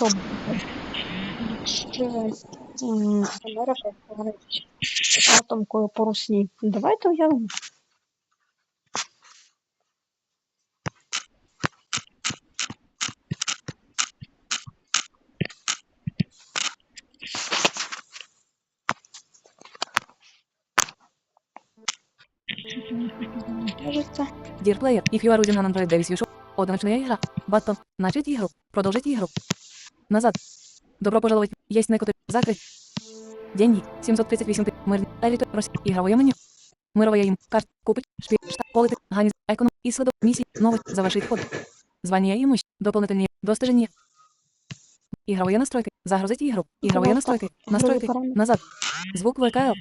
що? Ще Америка говорить атомкою по русні. Давайте уявимо. If you are using an Android device, you should... Одиночная игра. Баттон. Начать игру. Продолжить игру. Назад. Добро пожаловать. Есть некоторые... Закрыть. Деньги. 738 ты. Мир. Эліто. Росія. Ігровое меню. Мировая им. Карт. Купить. Шпи. Штат. Полити. Ганіз. Економ. Исследов. Миссии. Новость. Завершить ход. Звание имущ. Дополнительные. Достижения. Игровые настройки. Загрузить игру. Игровые Кнопка. настройки. Игровые Настройки. параметры. Назад. Звук ВКЛ.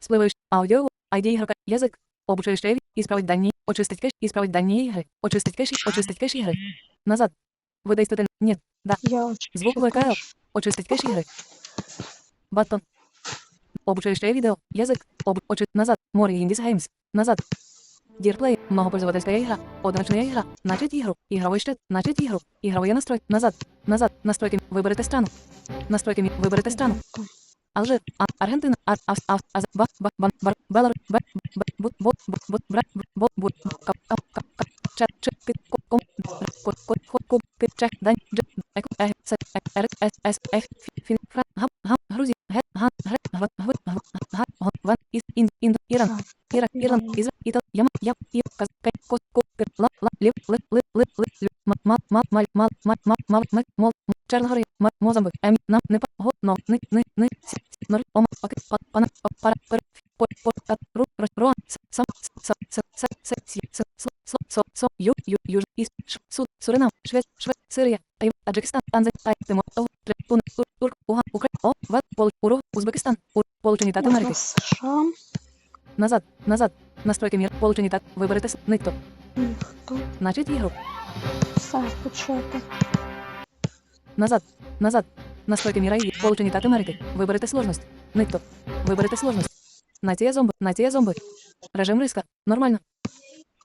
Спливающий. Аудио. ID ігрока. Язик. Обучаючий еві. Ісправить дані. Очистить кеш. Ісправить дані ігри. Очистить кеш. Очистить кеш ігри. Назад. Видай статель. Ні. Да. я Звук що ВКЛ. кажу. Очистить кеш ігри. Баттон. Обучающее видео. Язик. Об... Очи... Назад. More Indies Games. Назад. Дирплей. Многопользовательская игра. Одиночная игра. Начать игру. Игровой счет. Начать игру. Игровые настройки. Назад. Назад. Настройки. Выберите страну. Настройки. Выберите страну. Алжир, А- Аргентина, Ар, Ав, Ав, Аз, Ба, Ба, Бан, Бар, Белар, Б, Б, Бут, Бот, Бут, Бут, Бра, Б, Бот, Бут, Кап, Кап, Кап, Кап, Ча, Чи, Пи, Ко, Ком, Р, Ко, Ко, Хо, Куб, Пи, Чех, Дань, Дж, Грузія, Ган, Гре, Гват, Гви, Гв, Га, Гон, Ван, Іс, Ін, Індо, Іран, Ірак, Ідеально. Ізра, Італ, Яма, Яб, Ір, Каз, Кай, Кос, Ко, Пир, Ла, Ла, Лів, Ли, Ли, Ли, Ли, Лю, Ма, Ма, Ма, Маль, Мал, Ма, Ма, Мал, Таджикистан, Танзань, Тай, Тимор, Тун, Турк, Уган, Україна, Ват, Пол, Уру, Узбекистан, Ур, Получені Штати Америки. США. Назад, назад. Настройки мір. Получені так. Виберете ниткто. Ніхто. Начать ігру. Все почати. Назад, назад. Настройки міра і Получені так Америки. Виберете сложність. Ниткто. Виберете сложність. Нація зомби. Нація зомби. Режим риска. Нормально.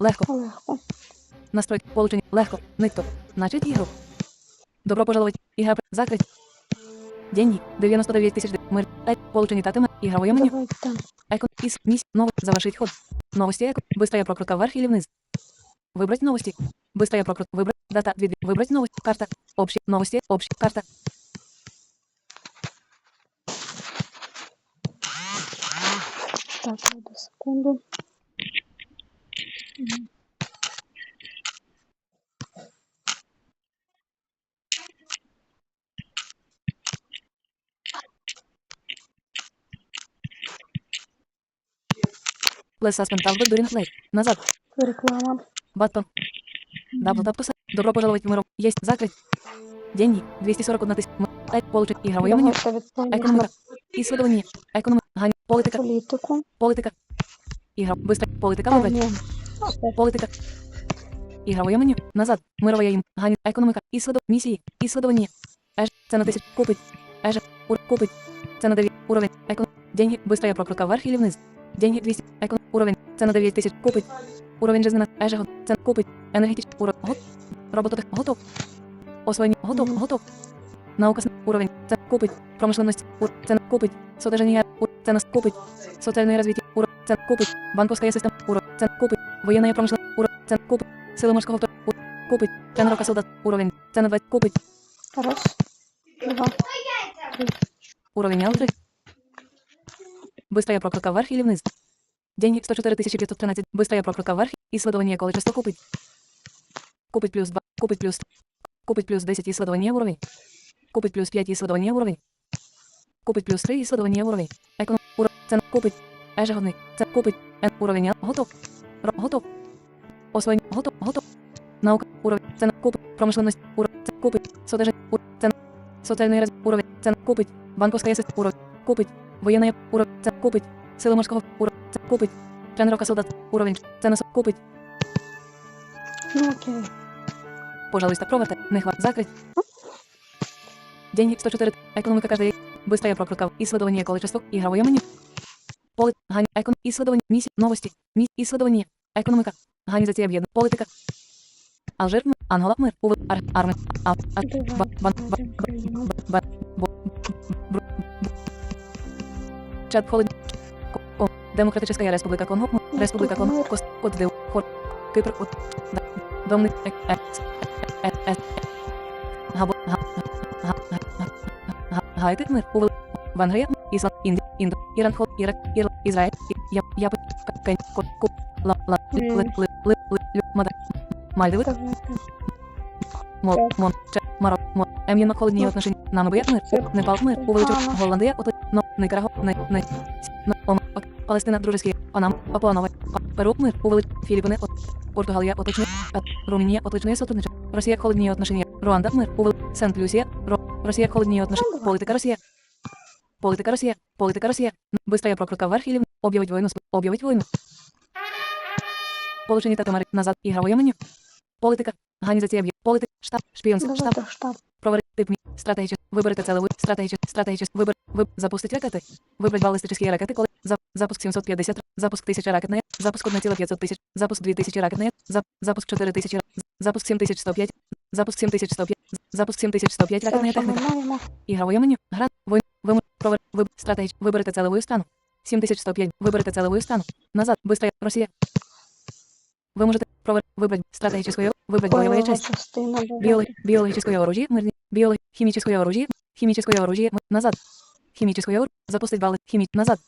Легко. Легко. Настройки. Получені. Легко. Ниткто. Начать ігру. Добро пожаловать. Ігра при- закрить. Деньги. 99 тисяч. Мир. Тай. Получені татиме. Ігровое меню. Давайте. Эко, из, мисс, новость, завершить ход. Новости эко, быстрая прокрутка вверх или вниз. Выбрать новости. Быстрая прокрутка, выбрать, дата, две, выбрать новость, карта, общие, новости, общие, карта. Так, надо секунду. Мгм. Less suspend tab during play. Назад. Реклама. Баттон. Дабл тап куса. Добро пожаловать в миром. Есть, закрыть. Деньги. 241 тысяч. М, Тай, получить, игровое меню. Давайте відповідь Економіка. Исследование. Экономика. Гань. Политика. політику. Политика. Игра. Быстро. Политика Та выбрать. ні. Политика. Игровое меню. Назад. Мировая им. Гань. Экономика. Исследов. Миссии. Исследование. Эж. Цена тысяч. Купить. Эж. Ур. Купить. Цена 9. Уровень. Экон. Деньги. Быстрая прокрутка вверх или вниз. Деньги 200. Экон. Уровень. Цена 9 тысяч. Купить. Уровень жизненно. Эж. Цена. Купить. Энергетич. Уровень. Гот. Робототех. Готов. Освоєння. Готов. Мгм. Готов. Наука. Уровень. Цена. Купить. Промышленность. Ур. Цена. Купить. Содержание. Ур. Цена. Купить. Социальное развитие. Уровень. Цена. Купить. Банковская система. Уровень. Цена. Купить. Военная промышленность. Уровень. Цена. Купить. Сили морського флоту. Уровень. Купить. Тренировка солдат. Уровень. Цена 20. Купить. Раз, два, Уровень L3. Быстрая прокрутка вверх или вниз. Деньги 104 513. Быстрая прокрутка вверх. Исследование количества купить. Купить плюс 2. Купить плюс. Купить плюс 10 исследование уровень. Купить плюс 5 исследование уровень. Купить плюс 3 исследование уровень. Економ. Уровень. Цена. Купить. Ежегодний. Цена. Купить. Н. Уровень L. Готов. Ро. Готов. Освоєння. Готов. Готов. Наука. Уровень. Цена. Купить. Промышленность. Уровень. Цена. Купить. Содержание. Уровень. Цена. Соціальний розвиток. Уровень. Цена. Купить. Банковская система. Уровень. Купить. Воєнна уровень. Цена. Купить. Сили морського уровень. Цена. Купить. Тренировка солдат. Уровень. Цена. со- Купить. Ну окей. Пожалуйста, проверте. Не хват. Закрыть. Деньги 104. Экономика каждой. Быстрая прокрутка. Исследование количества. Игровое меню. Полит. Гань. Экон. Исследование. Миссия. Новости. Ми. Исследование. Экономика. Организация объединенных. Политика. Алжир. Ангола мир. Увел. Ар. Арми. А. А. Давай, Ба. Бан. Ба. Чат холод. Демократическая республика Конго. Республика Конго. мир. Кос. Код Див. Хор. Кипр. От. Домник. Е. Е. Е. Габо. Га. Га. Га. Га. Гайти мир. Увел. Венгрія. Ісланд. Індія. Індо. Іран. Хол. Ірак. Ір. Ізраїль. Я. Я. Кень. Ко. Ку. Ла. Ла. Ли. Ли. Ли. Ли. Ли. Мада. Мальдиви. Мол, Мон, Че, Марок, Мон, Ем'єнно холодні Ну. отношення. Намибия мир, Непал мир, увеличив. Голландія, Оти, Но, Никараго, Не, Не, С, Но, Ом, Палестина, Дружеські, Панам, Папуанове, Па- Перу, мир, увелич, Філіппини, От, Португалія, Оточне, Пет, Румунія, Оточне, Сотрудниче, Росія, холодні отношення, Руанда, мир, увел, Сент-Люсія, Ро, Росія, холодні отношення, політика Росія, політика Росія, політика Росія, Быстрая прокрутка вверх или війну, сп- об'явить війну. Получені та томари, назад, ігрове меню. Політика, організація політик, штаб, шпіонство, штаб, штаб. Провери тип мі. Стратегічно. Виберете целеву. Стратегічно. Стратегічно. Вибер. Виб. Запустить ракети. Вибрать балістичні ракети, коли. За. Запуск 750. Запуск 1000 ракетная. Запуск 1,500 тисяч. Запуск 2000 ракетная. Зап. Запуск 4000. ра- Запуск 7105. Запуск 7105. Запуск 7105 Це ракетная що ми техніка. Ігрове меню. Гра. Войн. Вимер. Провер. Виб. Стратегіч. Виберете целевую стану. 7105. Виберете целевую стану. Назад. Быстрая. Росія. Ви можете провер. Вибрать стратегічну. Вибрать бойові Бойова части. частина. Биолог, давайте. биологическое оружие, мирный, биолог, химическое оружие, химическое оружие, м- назад. Химическое оружие, запустить баллы, хими, назад.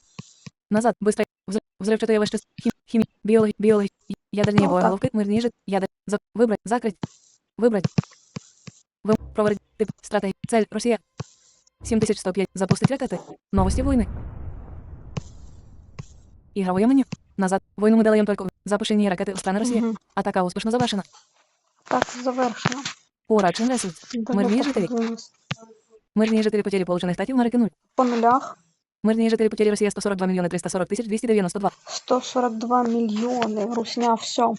Назад, быстро, взрыв, взрывчатое вещество, хим, хими, биолог, биолог, ядерные Ну, боеголовки, мирные жид, ядер, за, выбрать, закрыть, выбрать. Вы, проводить, тип, стратегия, цель, Россия. 7105, запустить ракеты, новости войны. Игровое меню, назад, войну мы делаем только, запущение ракеты в страны России, Мгм. атака успешно завершена. Так, завершено. Ура, чин ресурс. Давайте Мирні жителі. подивимось. Мирні жителі потері получених статів Америки 0. По нулях. Мирні жителі потері Росія 142 мільйони 340 тисяч 292. 142 мільйони. Русня, все.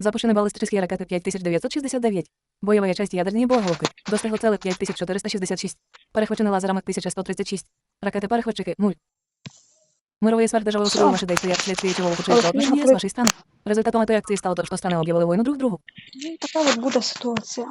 Запущені балістичні ракети 5969. Бойова часть ядерні боєголовки. Достигло цели 5466. Перехвачені лазерами 1136. Ракети перехватчики 0. Мировые сфер даже Всё. ваши действия вследствие чего Але ухудшились ж отношения ні, с вашей страной. Результатом этой акции стало то, что страны объявили войну друг другу. Ну, Така от буде ситуація.